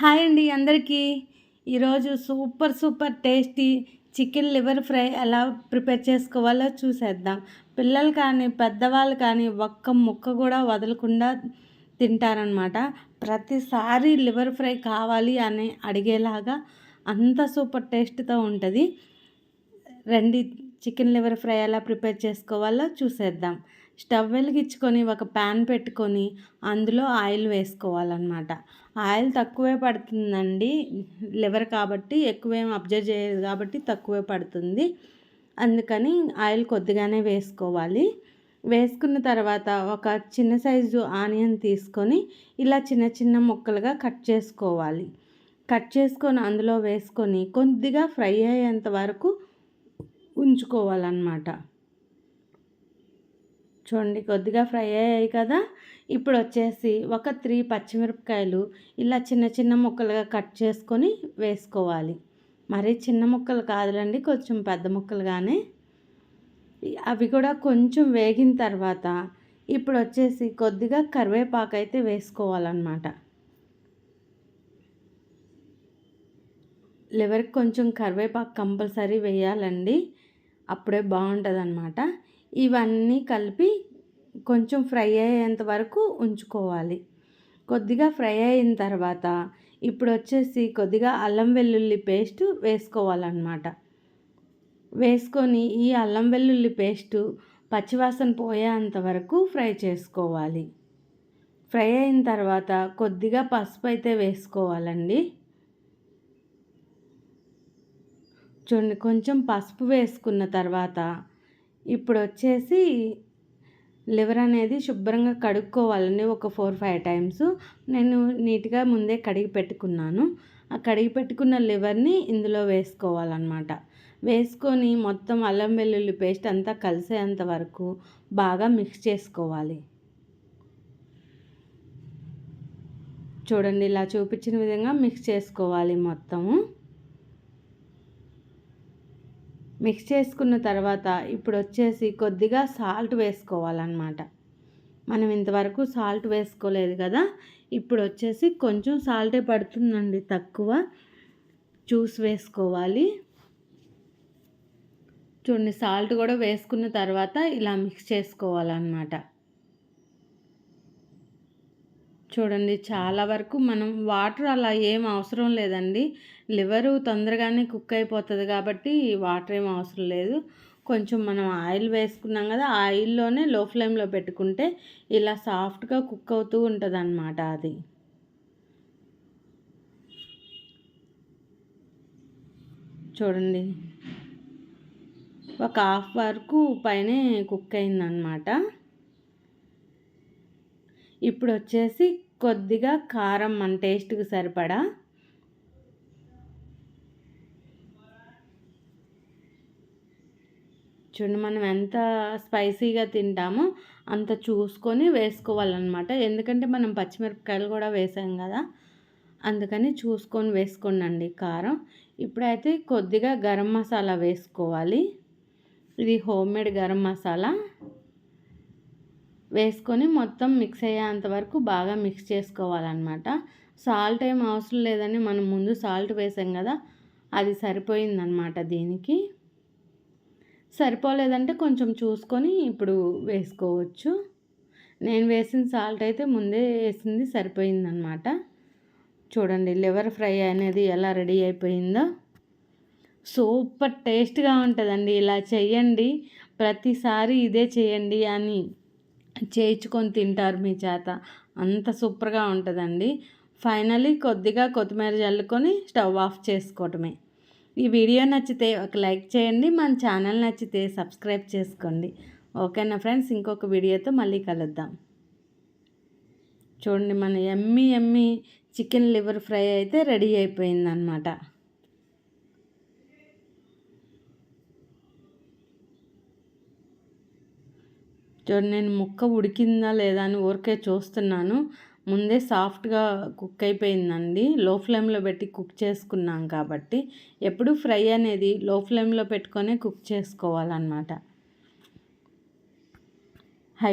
Hi అండి అందరికీ. ఈరోజు super super tasty chicken liver fry ఎలా ప్రిపేర్ చేసుకోవాలో చూసేద్దాం. పిల్లలు కానీ పెద్దవాళ్ళు కానీ ఒక్క ముక్క కూడా వదలకుండా తింటారనమాట ప్రతిసారి లివర్ ఫ్రై కావాలి అని అడిగేలాగా అంత సూపర్ టేస్ట్తో ఉంటుంది. రండి చికెన్ లివర్ ఫ్రై ఎలా ప్రిపేర్ చేసుకోవాలో చూసేద్దాం. స్టవ్ వెలిగించుకొని ఒక ప్యాన్ పెట్టుకొని అందులో ఆయిల్ వేసుకోవాలన్నమాట. ఆయిల్ తక్కువే పడుతుందండి. లివర్ కాబట్టి ఎక్కువేం అబ్జర్వ్ చేయదు కాబట్టి తక్కువే పడుతుంది. అందుకని ఆయిల్ కొద్దిగానే వేసుకోవాలి. వేసుకున్న తర్వాత ఒక చిన్న సైజు ఆనియన్ తీసుకొని ఇలా చిన్న చిన్న ముక్కలుగా కట్ చేసుకోవాలి. కట్ చేసుకొని అందులో వేసుకొని కొద్దిగా ఫ్రై అయ్యేంత వరకు ఉంచుకోవాలన్నమాట. చూడండి కొద్దిగా ఫ్రై అయ్యాయి కదా. ఇప్పుడు వచ్చేసి ఒక త్రీ పచ్చిమిరపకాయలు ఇలా చిన్న చిన్న ముక్కలుగా కట్ చేసుకొని వేసుకోవాలి. మరీ చిన్న ముక్కలు కాదులండి కొంచెం పెద్ద ముక్కలుగానే. అవి కూడా కొంచెం వేగిన తర్వాత ఇప్పుడు వచ్చేసి కొద్దిగా కరివేపాకు అయితే వేసుకోవాలన్నమాట. లివర్కి కొంచెం కరివేపాకు కంపల్సరీ వేయాలండి. అప్పుడే బాగుంటుంది అన్నమాట ఇవన్నీ కలిపి కొంచెం ఫ్రై అయ్యేంత వరకు ఉంచుకోవాలి. కొద్దిగా ఫ్రై అయిన తర్వాత ఇప్పుడు వచ్చేసి కొద్దిగా అల్లం వెల్లుల్లి పేస్ట్ వేసుకోవాలన్నమాట. వేసుకొని ఈ అల్లం వెల్లుల్లి పేస్టు పచ్చివాసన పోయేంత వరకు ఫ్రై చేసుకోవాలి. ఫ్రై అయిన తర్వాత కొద్దిగా పసుపు అయితే వేసుకోవాలండి. చూడండి కొంచెం పసుపు వేసుకున్న తర్వాత ఇప్పుడు వచ్చేసి లివర్ అనేది శుభ్రంగా కడుక్కోవాలండి ఒక ఫోర్ ఫైవ్ టైమ్స్ నేను నీట్గా ముందే కడిగి పెట్టుకున్నాను. ఆ కడిగి పెట్టుకున్న లివర్ని ఇందులో వేసుకోవాలన్నమాట. వేసుకొని మొత్తం అల్లం వెల్లుల్లి పేస్ట్ అంతా కలిసేంత వరకు బాగా మిక్స్ చేసుకోవాలి. చూడండి ఇలా చూపించిన విధంగా మిక్స్ చేసుకోవాలి మొత్తము. మిక్స్ చేసుకున్న తర్వాత ఇప్పుడు వచ్చేసి కొద్దిగా సాల్ట్ వేసుకోవాలన్నమాట. మనం ఇంతవరకు సాల్ట్ వేసుకోలేదు కదా ఇప్పుడు వచ్చేసి కొంచెం సాల్టే పడుతుందండి తక్కువ. జ్యూస్ వేసుకోవాలి. చూడండి సాల్ట్ కూడా వేసుకున్న తర్వాత ఇలా మిక్స్ చేసుకోవాలన్నమాట. చూడండి చాలా వరకు మనం వాటర్ అలా ఏం అవసరం లేదండి. లివరు తొందరగానే కుక్ అయిపోతుంది కాబట్టి వాటర్ ఏం అవసరం లేదు. కొంచెం మనం ఆయిల్ వేసుకున్నాం కదా ఆయిల్లోనే లో ఫ్లేమ్లో పెట్టుకుంటే ఇలా సాఫ్ట్గా కుక్ అవుతూ ఉంటుంది అన్నమాట అది. చూడండి ఒక హాఫ్ వరకు పైనే కుక్ అయిందనమాట ఇప్పుడు వచ్చేసి కొద్దిగా కారం మన టేస్ట్కి సరిపడా చూడండి మనం ఎంత స్పైసీగా తింటామో అంత చూసుకొని వేసుకోవాలన్నమాట. ఎందుకంటే మనం పచ్చిమిరపకాయలు కూడా వేసాం కదా అందుకని చూసుకొని వేసుకోండి కారం. ఇప్పుడైతే కొద్దిగా గరం మసాలా వేసుకోవాలి. ఇది హోమ్ మేడ్ గరం మసాలా. వేసుకొని మొత్తం మిక్స్ అయ్యేంత వరకు బాగా మిక్స్ చేసుకోవాలన్నమాట. సాల్ట్ ఏం అవసరం లేదని మనం ముందు సాల్ట్ వేసాం కదా అది సరిపోయిందనమాట దీనికి. సరిపోలేదంటే కొంచెం చూసుకొని ఇప్పుడు వేసుకోవచ్చు. నేను వేసిన సాల్ట్ అయితే ముందే వేసింది సరిపోయిందనమాట చూడండి లివర్ ఫ్రై అనేది ఎలా రెడీ అయిపోయిందో. సూపర్ టేస్ట్గా ఉంటుందండి. ఇలా చేయండి ప్రతిసారి ఇదే చేయండి అని చేయించుకొని తింటారు మీ చేత. అంత సూపర్గా ఉంటుందండి. ఫైనలీ కొద్దిగా కొత్తిమీర చల్లుకొని స్టవ్ ఆఫ్ చేసుకోవటమే. ఈ వీడియో నచ్చితే ఒక లైక్ చేయండి మన ఛానల్ నచ్చితే సబ్స్క్రైబ్ చేసుకోండి. ఓకేనా ఫ్రెండ్స్? ఇంకొక వీడియోతో మళ్ళీ కలుద్దాం. చూడండి మన ఎమ్మి ఎమ్మి చికెన్ లివర్ ఫ్రై అయితే రెడీ అయిపోయిందనమాట చూడండి నేను ముక్క ఉడికిందా లేదా అని ఊరికే చూస్తున్నాను. ముందే సాఫ్ట్గా కుక్ అయిపోయిందండి. లో ఫ్లేమ్లో పెట్టి కుక్ చేసుకున్నాం కాబట్టి. ఎప్పుడు ఫ్రై అనేది లో ఫ్లేమ్లో పెట్టుకొని కుక్ చేసుకోవాలన్నమాట. హై